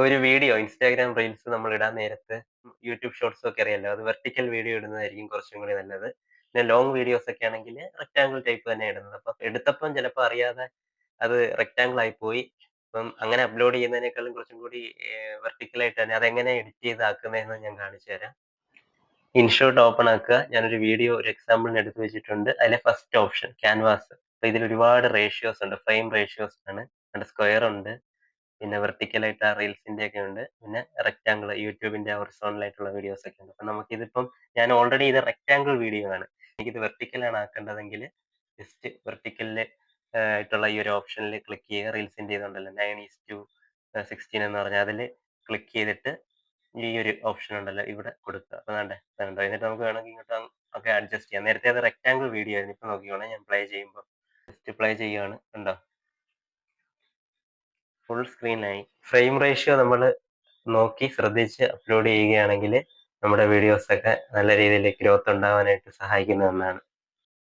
ഒരു video Instagram reels നമ്മൾ ഇടാൻ നേരത്ത് യൂട്യൂബ് ഷോർട്സ് ഒക്കെ അറിയാലോ? അത് വെർട്ടിക്കൽ വീഡിയോ ഇടുന്നതായിരിക്കും കുറച്ചും കൂടി നല്ലത്. പിന്നെ ലോങ് വീഡിയോസ് ഒക്കെ ആണെങ്കിൽ റെക്റ്റാങ്കിൾ ടൈപ്പ് തന്നെ ഇടുന്നത്. അപ്പം എടുത്തപ്പം ചിലപ്പോൾ അറിയാതെ അത് റെക്റ്റാങ്കിൾ ആയി പോയി. അപ്പം അങ്ങനെ അപ്ലോഡ് ചെയ്യുന്നതിനേക്കാളും കുറച്ചും കൂടി വെർട്ടിക്കൽ ആയിട്ട് തന്നെ അതെങ്ങനെ എഡിറ്റ് ചെയ്ത് ആക്കുന്നതെന്ന് ഞാൻ കാണിച്ചു തരാം. ഇൻഷോട്ട് ഓപ്പൺ ആക്കുക. ഞാനൊരു വീഡിയോ ഒരു എക്സാമ്പിളിന് എടുത്ത് വെച്ചിട്ടുണ്ട്. അതിലെ ഫസ്റ്റ് ഓപ്ഷൻ ക്യാൻവാസ് അപ്പൊ ഇതിൽ ഒരുപാട് റേഷ്യോസ് ഉണ്ട്. ഫ്രെയിം റേഷ്യോസ് ആണ്. സ്ക്വയർ ഉണ്ട്. പിന്നെ വെർട്ടിക്കൽ ആയിട്ട് ആ റീൽസിന്റെ ഒക്കെ ഉണ്ട്. പിന്നെ റെക്ടാങ്കിൾ യൂട്യൂബിന്റെ ഹൊറിസോണൽ ആയിട്ടുള്ള വീഡിയോസ് ഒക്കെ ഉണ്ട്. അപ്പൊ നമുക്കിതിപ്പം ഞാൻ ഓൾറെഡി ഇത് rectangle വീഡിയോ ആണ്. എനിക്കിത് വെർട്ടിക്കൽ ആണ് ആക്കേണ്ടതെങ്കിൽ ജസ്റ്റ് വെർട്ടിക്കലിൽ ആയിട്ടുള്ള ഈ ഒരു ഓപ്ഷനിൽ ക്ലിക്ക് ചെയ്യുക. റീൽസിന്റെ ഇതുണ്ടല്ലോ നയൻ ഈസ് ടു സിക്സ്റ്റീൻ എന്ന് പറഞ്ഞാൽ അതിൽ ക്ലിക്ക് ചെയ്തിട്ട് ഈ ഒരു ഓപ്ഷൻ ഉണ്ടല്ലോ ഇവിടെ കൊടുക്കുക. അപ്പൊ വേണ്ടേ വേണ്ടോ എന്നിട്ട് നമുക്ക് വേണമെങ്കിൽ ഇങ്ങോട്ട് ഒക്കെ അഡ്ജസ്റ്റ് ചെയ്യാം. നേരത്തെ അത് റെക്ടാങ്കിൾ വീഡിയോ ആയിരുന്നു. ഇപ്പൊ നോക്കിക്കോണേ ഞാൻ പ്ലേ ചെയ്യുമ്പോൾ ജസ്റ്റ് പ്ലേ ചെയ്യുകയാണ് ഉണ്ടോ ഫുൾ സ്ക്രീനായി ഫ്രെയിം റേഷ്യോ നമ്മൾ നോക്കി ശ്രദ്ധിച്ച് അപ്ലോഡ് ചെയ്യുകയാണെങ്കിൽ നമ്മുടെ വീഡിയോസൊക്കെ നല്ല രീതിയിൽ ഗ്രോത്ത് ഉണ്ടാവാനായിട്ട് സഹായിക്കുന്ന ഒന്നാണ്.